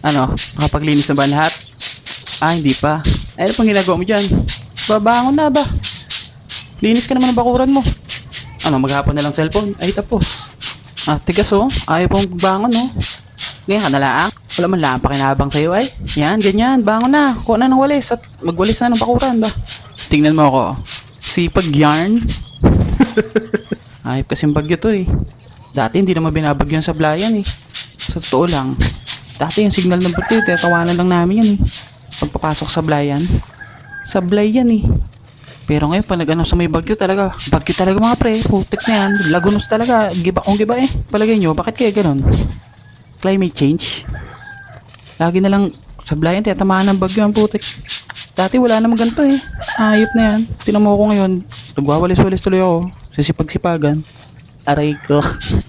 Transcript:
Ano, nakapaglinis na ba lahat? Ah, hindi pa. Eh, ano pang ginagawa mo dyan? Babangon na ba? Linis ka naman ng bakuran mo. Ano, maghapon na lang cellphone? Ay, tapos. Ah, tigas oh. Ayaw pong bangon oh. Ngayon ka na lang. Wala man lang pakinabang sa'yo ay. Yan, ganyan. Bangon na. Kuha na ng walis at magwalis na ng bakuran ba? Tingnan mo ako. Sipag yarn. Ayop kasing bagyo to eh. Dati hindi naman binabagyan sa blayan eh. Sa totoo lang. Dati yung signal ng puti, tatawanan lang namin yan eh. Pagpapasok sa blayan. Sa blayan eh. Pero ngayon, pag nag-ano sa may bagyo talaga, bagyo talaga mga pre, putik na yan, lagunos talaga, giba kung giba eh. Palagay nyo, bakit kaya ganun? Climate change? Lagi na lang sa blayan, tiyatamaan ng bagyo ang putik. Dati wala namang ganito eh. Ayop na yan. Tinan ako ngayon, nagwawalis-walis tuloy ako. Sisipag-sipagan. Aray ko.